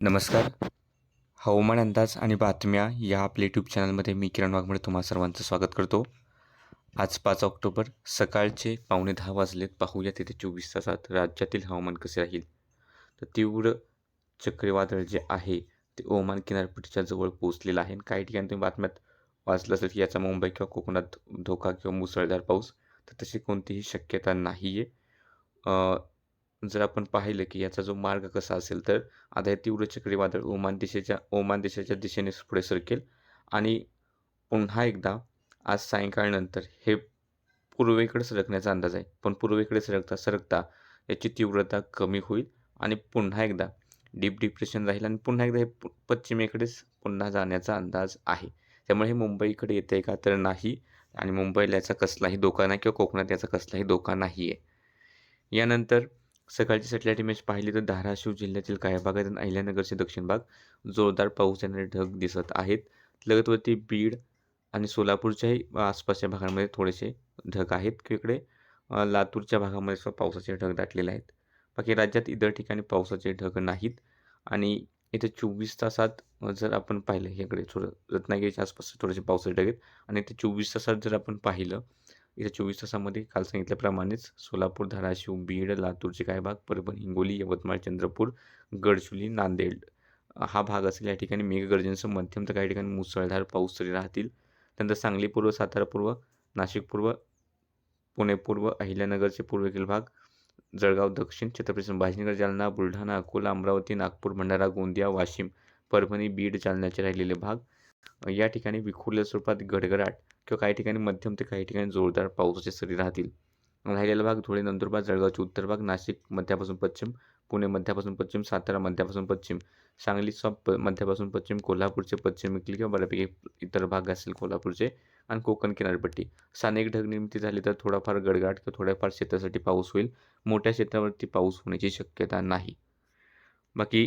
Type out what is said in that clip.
नमस्कार. हवामान अंदाज आणि बातम्या या आपल्या यूट्यूब चॅनलमध्ये मी किरण वाघमोडे तुम्हा सर्वांचं स्वागत करतो. आज पाच ऑक्टोबर सकाळचे पावणे दहा वाजलेत. पाहूया तिथे चोवीस तासात राज्यातील हवामान कसे राहील. तर तीव्र चक्रीवादळ जे आहे ते ओमान किनारपट्टीच्या जवळ पोहोचलेलं आहे. आणि काही ठिकाणी तुम्ही बातम्यात वाचलं असेल की याचा मुंबई किंवा कोकणात धोका किंवा मुसळधार पाऊस तर तशी कोणतीही शक्यता नाही आहे जर आपण पाहिलं की याचा जो मार्ग कसा असेल तर आता हे तीव्र चक्रीवादळ ओमान दिशेच्या ओमान देशाच्या दिशेने पुढे सरकेल. आणि पुन्हा एकदा आज सायंकाळनंतर हे पूर्वेकडे सरकण्याचा अंदाज आहे. पण पूर्वेकडे सरकता सरकता याची तीव्रता कमी होईल आणि पुन्हा एकदा डीप डिप्रेशन राहील आणि पुन्हा एकदा हे पश्चिमेकडेच पुन्हा जाण्याचा अंदाज आहे. त्यामुळे हे मुंबईकडे येते का तर नाही आणि मुंबईला याचा कसलाही धोका नाही किंवा कोकणात याचा कसलाही धोका नाही आहे यानंतर सकाळची सॅटेलाईट इमेज पाहिली तर धाराशिव जिल्ह्यातील काही भागात आणि अहिल्यानगरचे दक्षिण भाग जोरदार पाऊस येणारे ढग दिसत आहेत. लगतवरती बीड आणि सोलापूरच्याही आसपासच्या भागांमध्ये थोडेसे ढग आहेत. इकडे लातूरच्या भागामध्ये सुद्धा पावसाचे ढग दाटलेले आहेत. बाकी राज्यात इतर ठिकाणी पावसाचे ढग नाहीत. आणि इथे चोवीस तासात जर आपण पाहिलं इकडे थोडं रत्नागिरीच्या आसपास थोडेसे पावसाचे ढग आहेत. आणि इथे चोवीस तासात जर आपण पाहिलं इथे चोवीस तासामध्ये काल सांगितल्याप्रमाणेच सोलापूर धाराशिव बीड लातूरचे काही भाग परभणी हिंगोली यवतमाळ चंद्रपूर गडचुली नांदेड. हा भाग असेल या ठिकाणी मेघगर्जनेसह मध्यम तर काही ठिकाणी मुसळधार पाऊस तरी राहतील. त्यानंतर सांगली पूर्व सातारा पूर्व नाशिक पूर्व पुणे पूर्व अहिल्यानगरचे पूर्वेकडील भाग जळगाव दक्षिण छत्रपती संभाजीनगर जालना बुलढाणा अकोला अमरावती नागपूर भंडारा गोंदिया वाशिम परभणी बीड जालन्याचे राहिलेले भाग या ठिकाणी विखुरल्या स्वरूपात गडगडाट किंवा काही ठिकाणी मध्यम ते काही ठिकाणी जोरदार पावसाचे सरी राहतील. राहिलेला भाग धुळे नंदुरबार जळगावचे उत्तर भाग नाशिक मध्यापासून पश्चिम पुणे मध्यापासून पश्चिम सातारा मध्यापासून पश्चिम सांगली प मध्यापासून पश्चिम कोल्हापूरचे पश्चिम इकली किंवा बऱ्यापैकी इतर भाग असेल कोल्हापूरचे आणि कोकण किनारपट्टी. स्थानिक ढग निर्मिती झाली तर थोडाफार गडगाट किंवा थोड्याफार शेतासाठी पाऊस होईल. मोठ्या क्षेत्रावरती पाऊस होण्याची शक्यता नाही. बाकी